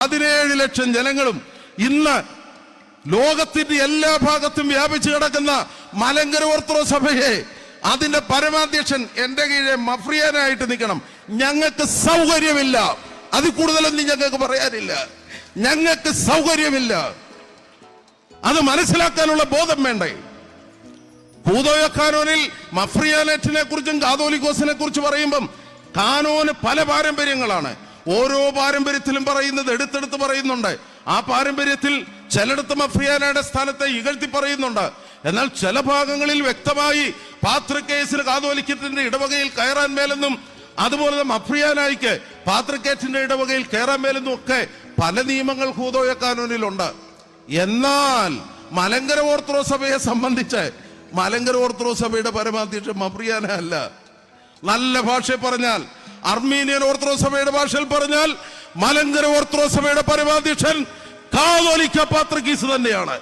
പതിനേഴ് ലക്ഷം ജനങ്ങളും ഇന്ന് ലോകത്തിന്റെ എല്ലാ ഭാഗത്തും വ്യാപിച്ചു കിടക്കുന്ന മലങ്കര ഓർത്തഡോക്സ് സഭയെ അതിന്റെ പരമാധ്യക്ഷൻ എന്റെ കീഴെ മഫ്രിയാനായിട്ട് നിൽക്കണം. ഞങ്ങൾക്ക് സൗകര്യമില്ല. അതിൽ കൂടുതലൊന്നും ഞങ്ങൾക്ക് പറയാനില്ല. ഞങ്ങൾക്ക് സൗകര്യമില്ല. അത് മനസ്സിലാക്കാനുള്ള ബോധം വേണ്ടേ? പൂതോയ കാനോനിൽ മഫ്രിയാനറ്റിനെ കുറിച്ചും കാതോലിക്കോസിനെ കുറിച്ച് പറയുമ്പം കാനോന് പല പാരമ്പര്യങ്ങളാണ്. ഓരോ പാരമ്പര്യത്തിലും പറയുന്നത് എടുത്തെടുത്ത് പറയുന്നുണ്ട്. ആ പാരമ്പര്യത്തിൽ ചിലയിടത്ത് മഫ്രിയാനയുടെ സ്ഥാനത്തെ ഇകഴ്ത്തി പറയുന്നുണ്ട്. എന്നാൽ ചില ഭാഗങ്ങളിൽ വ്യക്തമായി പാത്രക്കേസിന് കാതോലിക്കത്തിന്റെ ഇടവകയിൽ കയറാൻ മേലെന്നും അതുപോലെ തന്നെ മഫ്രിയാനായിക്ക് പാത്രക്കേറ്റിന്റെ ഇടവകയിൽ കയറാൻ മേലെന്നും ഒക്കെ പല നിയമങ്ങൾ ഹൂതോയ കാനൂനിലുണ്ട്. എന്നാൽ മലങ്കര ഓർത്തഡോക്സ് സഭയെ സംബന്ധിച്ച് മലങ്കര ഓർത്തഡോക്സ് സഭയുടെ പരമാധ്യക്ഷൻ മഫ്രിയാന അല്ല. നല്ല ഭാഷ പറഞ്ഞാൽ അർമീനിയൻ ഓർത്തഡോക്സ് സഭയുടെ ഭാഷയിൽ പറഞ്ഞാൽ മലങ്കര ഓർത്തഡോക്സ് സഭയുടെ പരമാധ്യക്ഷൻ കാതോലിക്ക പാത്രക്കീസ് തന്നെയാണ്.